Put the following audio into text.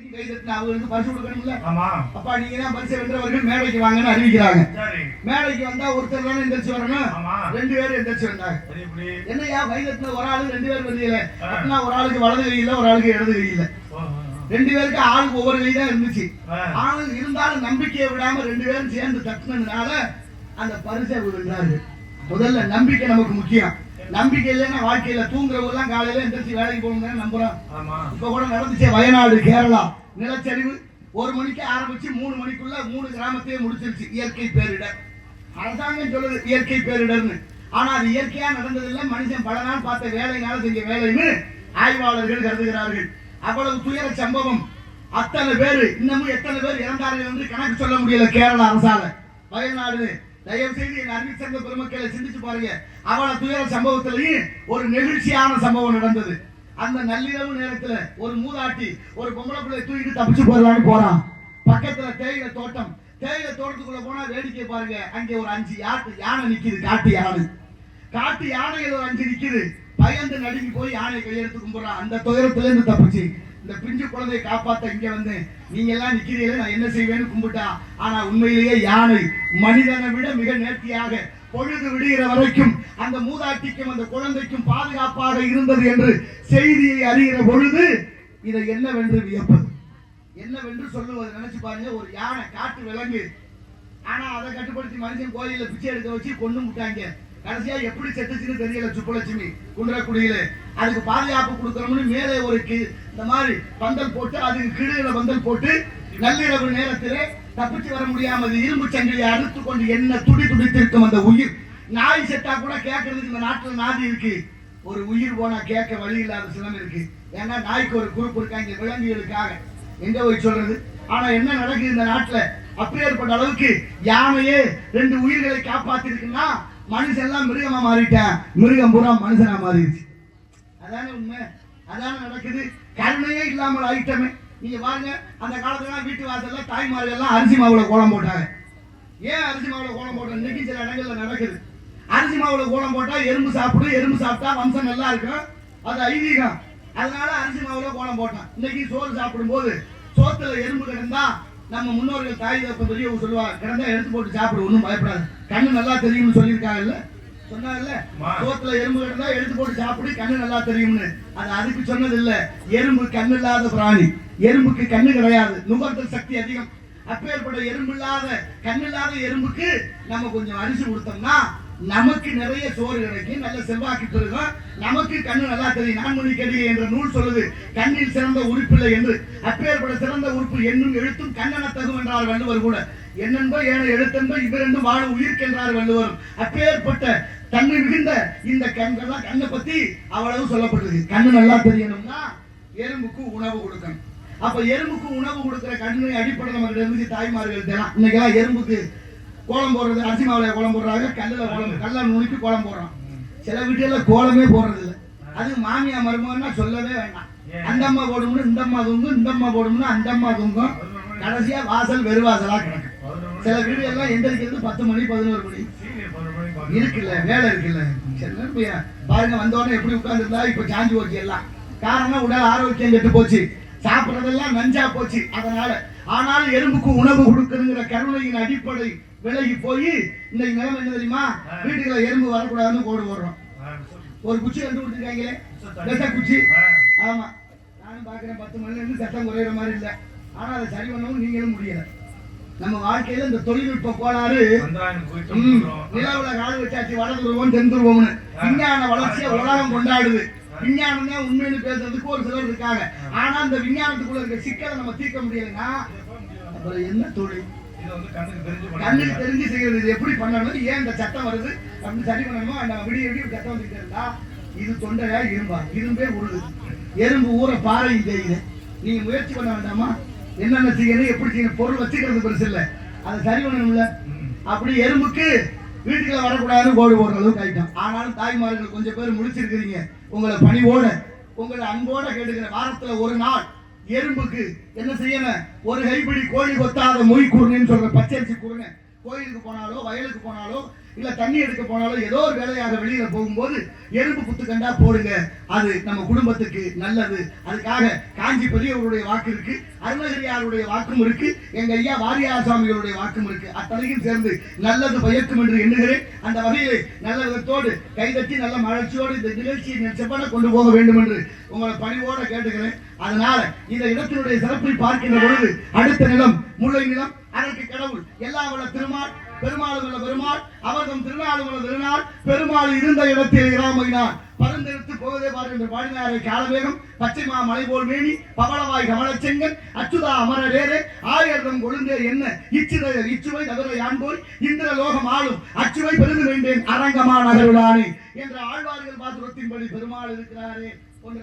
அவங்களுக்கு பரிசு கொடுக்கணும்ல? ஆமா. அப்பா நீங்க தான் பரிசு வென்றவர்கள் மேடைக்கு வாங்கன்னு அறிவிக்கிறாங்க. மேடைக்கு வந்தா ஒருத்தர் தானே எந்திரிச்சு வரணும்? ரெண்டு பேரும் எந்திரிச்சு வந்தாங்க. என்னையா கைதட்டின ஒரு ஆளு ரெண்டு பேர் வந்தீங்களே? அப்படின்னா ஒரு ஆளுக்கு வலது கை இல்ல ஒரு ஆளுக்கு இடது கை இல்ல. ரெண்டு பேருக்கு ஆளுக்கு ஒவ்வொரு கை தான் இருந்துச்சு. ஆளு இருந்தாலும் நம்பிக்கையை விடாம ரெண்டு பேரும் சேர்ந்து தட்டினதுனால அந்த பரிசை வென்றார்கள் முதல்ல நம்பிக்கை நமக்கு முக்கியம். நம்பிக்கை இல்லைன்னா வாழ்க்கையில தூங்குறவங்க எல்லாம் காலையில எந்திரிச்சு வேலைக்கு போகணும்னு நம்புறோம். இப்ப கூட நடந்துச்சு வயநாடு கேரளா. நிலச்சரிவு ஒரு மணிக்கு ஆரம்பிச்சு மூணு மணிக்குள்ள மூணு கிராமத்தையே முடிச்சிருச்சு. இயற்கை பேரிடர். அரசாங்கம் சொல்லுது இயற்கை பேரிடர்னு. ஆனா அது இயற்கையா நடந்ததில்ல. மனுஷன் பல நாள் பார்த்த வேலைனால செஞ்ச வேலைன்னு ஆய்வாளர்கள் கருதுகிறார்கள். அவ்வளவு துயர சம்பவம். அத்தனை பேர் இன்னமும் எத்தனை பேர் இறந்தார்கள் என்று கணக்கு சொல்ல முடியல கேரளா அரசால. வயநாடு தயவு செய்து என் அறிவிச்சந்த பெருமக்களை சிந்திச்சு பாருங்க. அவ்வளவு துயர சம்பவத்திலையும் ஒரு நெகிழ்ச்சியான சம்பவம் நடந்தது. அந்த நள்ளிரவு நேரத்துல ஒரு மூதாட்டி ஒரு பொம்பளை பிள்ளை தூக்கிட்டு தப்பிச்சு போயிடலான்னு போறான் பக்கத்துல தேயிலை தோட்டம். தேயிலை தோட்டத்துக்குள்ள போனா வேடிக்கை பாருங்க. அங்கே ஒரு அஞ்சு யாட்டு யானை நிக்குது. காட்டு யானை. காட்டு யானைகள் ஒரு அஞ்சு நிக்குது. பயந்து நடுங்கி போய் யானை கையெழுத்து கும்பிடுறான் அந்த துயரத்துல இருந்து தப்பிச்சு. இந்த பிஞ்சு குழந்தையை காப்பாத்த இங்க வந்து நீங்க எல்லாம் நிக்கிறீங்க நான் என்ன செய்வேன்னு கும்பிட்டா. ஆனா உண்மையிலேயே யானை மனிதனை விட மிக நேர்த்தியாக பொழுது விடுகிற வரைக்கும் அந்த மூதாட்டிக்கும் அந்த குழந்தைக்கும் பாதுகாப்பாக இருந்தது என்று செய்தியை அறிகிற பொழுது இதை என்னவென்று வியப்பது. என்னவென்று சொல்லுவது நினைச்சு பாருங்க ஒரு யானை காட்டு விலங்கு. ஆனா அதை கட்டுப்படுத்தி மனுஷன் கோயில்ல பிச்சை எடுக்க வச்சு கொண்டு விட்டாங்க. கடைசியா எப்படி செத்துச்சுன்னு தெரியல சுப்புலட்சுமி. குன்றக்குடியில. அதுக்கு பாதுகாப்பு கொடுக்கணும்னு மேலே ஒரு இந்த மாதிரி பந்தல் போட்டு அதுக்கு கீழே பந்தல் போட்டு நள்ளிரவு நேரத்திலே தப்பிச்சு வர முடியாம இரும்பு சங்கிலியை அறுத்து கொண்டு என்ன துடி துடித்திருக்கும் அந்த உயிர். நாய் செத்தா கூட கேட்கறதுக்கு இந்த நாட்டில் நாதி இருக்கு. ஒரு உயிர் போனா கேட்க வழி இல்லாத சிலம் இருக்கு. ஏன்னா நாய்க்கு ஒரு குரூப் இருக்காங்க. விலங்குகளுக்காக எங்க போய் சொல்றது? ஆனா என்ன நடக்குது இந்த நாட்டுல? அப்பேற்பட்ட அளவுக்கு யானையே ரெண்டு உயிர்களை காப்பாத்திருக்குன்னா மனுஷன் எல்லாம் மிருகமா மாறிட்டேன். மிருகம் பூரா மனுஷனா மாறிடுச்சு. அதான உண்மை? அதான நடக்குது. கருணையே இல்லாமல் ஐட்டமே நீங்க பாருங்க அந்த காலத்துல வீட்டு வாசல்ல தாய்மார்கள் எல்லாம் அரிசி மாவுல கோலம் போட்டாங்க. ஏன் அரிசி மாவுல கோலம் போட்டோம்? இன்னைக்கு சில இடங்கள்ல நடக்குது. அரிசி மாவுல கோலம் போட்டா எறும்பு சாப்பிடும் எறும்பு சாப்பிட்டா வம்சம் நல்லா இருக்கும். அது ஐதீகம். அதனால அரிசி மாவுல கோலம் போட்டான். இன்னைக்கு சோறு சாப்பிடும் போது சோத்துல எறும்பு கிடந்தா நம்ம முன்னோர்கள் தாய் தப்ப பெரியவங்க சொல்லுவாங்க கிடந்தா எடுத்து போட்டு சாப்பிடு ஒன்றும் பயப்படாது. கண்ணு நல்லா தெரியும்னு சொல்லியிருக்காங்கல்ல? ஆமா. சோத்துல எறும்பு கிடந்தா எடுத்து போட்டு சாப்பிடு கண்ணு நல்லா தெரியும்னு. அது அதுக்கு சொன்னது இல்ல எறும்பு கண்ணு இல்லாத பிராணி. எறும்புக்கு கண்ணு கிடையாது. நுகர்தல் சக்தி அதிகம். அப்பேற்பட்ட எறும்பு இல்லாத கண்ணு இல்லாத எறும்புக்கு நம்ம கொஞ்சம் அரிசி கொடுத்தோம்னா நமக்கு நிறைய சோறு கிடைக்கும் நல்ல செல்வாக்கு பெருகும் நமக்கு கண்ணு நல்லா தெரியும். நான்மணி கடிகை என்ற நூல் சொல்லுது கண்ணில் சிறந்த உறுப்பில்லை என்று. அப்பேற்பட சிறந்த உறுப்பு என்னும் எழுத்தும் கண்ணன தகும் என்றார் வள்ளுவர் கூட. என்னென்போ ஏன எழுத்தென்போ இவரெண்டும் வாழும் உயிர்க்கென்றார் வள்ளுவரும் அப்பேற்பட்ட தன்மை மிகுந்த இந்த கண்கள்லாம் கண்ணை பத்தி அவ்வளவு சொல்லப்பட்டது கண்ணு நல்லா தெரியணும்னா எறும்புக்கு உணவு கொடுக்கணும். அப்ப எறும்புக்கு உணவு கொடுக்கிற கண்ணு அடிப்படை நம்ம இருந்துச்சு தாய்மார்கள் தினம் இன்னைக்கெல்லாம் எறும்புக்கு கோலம் போடுறது அரிசி மாவுல கோலம் போடுறாங்க கல்லுல கோலம் கல்ல நுணுக்கி கோலம் போடுறோம். சில வீட்டுல கோலமே போடுறது இல்ல அது மாமியா மருமகன்னா சொல்லவே வேண்டாம். அந்த அம்மா போடும்னு இந்த அம்மா தூங்கும் இந்த அம்மா போடும்னு அந்த அம்மா தூங்கும். கடைசியா வாசல் வெறுவாசலா கிடக்கும். சில வீடு எல்லாம் எந்திரிக்கிறது பத்து மணி பதினோரு மணி. இருக்குல்ல வேலை இருக்குல்ல. சரி பாருங்க வந்தோடனே எப்படி உட்கார்ந்துருந்தா இப்ப சாஞ்சு போச்சு எல்லாம். காரணம் உடல் ஆரோக்கியம் கெட்டு போச்சு. சாப்பிடுறதெல்லாம் நஞ்சா போச்சு அதனால. ஆனால் எறும்புக்கு உணவு கொடுக்கணுங்கிற கருணையின் அடிப்படை விலகி போய் இன்னைக்கு நிலைமை என்ன தெரியுமா? வீட்டுக்குள்ள எறும்பு வரக்கூடாதுன்னு கோடு போடுறோம். ஒரு குச்சி கண்டுபிடிச்சிருக்காங்களே விச குச்சி. ஆமா. நானும் பாக்குறேன் பத்து மணில இருந்து சட்டம் குறையிற மாதிரி இல்ல. ஆனா அதை சரி பண்ணவும் நீங்களும் முடியல. நம்ம வாழ்க்கையில இந்த தொழில்நுட்ப கோளாறு. நிலவுல காடு வச்சாச்சு வட துருவம் தென் துருவம்னு விஞ்ஞான வளர்ச்சியை உலகம் கொண்டாடுது. விஞ்ஞானம் தான் உண்மைன்னு பேசுறதுக்கு ஒரு சிலர் இருக்காங்க. ஆனா அந்த விஞ்ஞானத்துக்குள்ள இருக்க சிக்கலை நம்ம தீர்க்க முடியலைன்னா அப்புறம் என்ன தொழில்? கண்ணுக்கு தெரிஞ்சு செய்யறது. இது எப்படி பண்ணணும்? ஏன் இந்த சட்டம் வருது? அப்படின்னு சரி பண்ணணுமோ? அந்த விடிய விடிய சட்டம் வந்துட்டு இருந்தா இது தொண்டையா இரும்பா? இரும்பே உருகுது எறும்பு ஊற பாறையும் தெரியுது நீங்க முயற்சி பண்ண வேண்டாமா? என்னென்ன செய்யணும்? எப்படி செய்யணும்? பொருள் வச்சுக்கிறது பெருசு இல்ல. அதை சரி பண்ணணும்ல. அப்படி எறும்புக்கு வீட்டுக்குள்ள வரக்கூடாதுன்னு கோடு போடுற அளவுக்கு ஆயிட்டோம். ஆனாலும் தாய்மார்கள் கொஞ்சம் பேர் முடிச்சிருக்கிறீங்க. உங்களை பணிவோட உங்களை அன்போட கேட்டுக்கிற வாரத்துல ஒரு நாள் எறும்புக்கு என்ன செய்யணும்? ஒரு கைப்பிடி கோழி கொத்தாத மொய் குருணைன்னு சொல்ற பச்சரிசி குருணை கோயிலுக்கு போனாலோ வயலுக்கு போனாலோ இல்ல தண்ணி எடுக்க போனாலோ ஏதோ ஒரு வேலையாக வெளியில போகும்போது எறும்பு புத்து கண்டா போடுங்க. அது நம்ம குடும்பத்துக்கு நல்லது. அதுக்காக காஞ்சி பெரியவருடைய வாக்கு இருக்கு அருணகிரியாருடைய வாக்கும் இருக்கு எங்க ஐயா வாரியார் சுவாமிகளுடைய வாக்கும் இருக்கு. அத்தனையும் சேர்ந்து நல்லது பயக்கும் என்று எண்ணுகிறேன். அந்த வகையிலே நல்ல விதத்தோடு கைதட்டி நல்ல மகிழ்ச்சியோடு இந்த நிகழ்ச்சியை செவ்வன கொண்டு போக வேண்டும் என்று உங்களை பணிவோட கேட்டுக்கிறேன். அதனால இந்த இடத்தினுடைய சிறப்பை பார்க்கின்ற பொழுது அடுத்த நிலம் முல்லை நிலம் அதற்கு கடவுள் எல்லா உள்ள திருமால் பெருமாள் உள்ள பெருமாள் அவர்தம் திருநாள் உள்ள திருநாள் பெருமாள் இருந்த இடத்தில் இராமையினார். பரந்தெடுத்து போவதே பார் என்று பாடினாரே காலவேகம் பச்சைமா மலை போல் மேனி பவளவாய் கமலச்செங்கன் அச்சுதா அமரரேரே ஆயிரம் கொழுந்தே என்ன இச்சுதை இச்சுவை தவிர யான்போய் இந்திர லோகம் ஆளும் அச்சுவை பெருந்து வேண்டேன் அரங்கமா நகருளானே என்ற ஆழ்வார்கள் பாசுரத்தின்படி பெருமாள் இருக்கிறாரே கொண்டு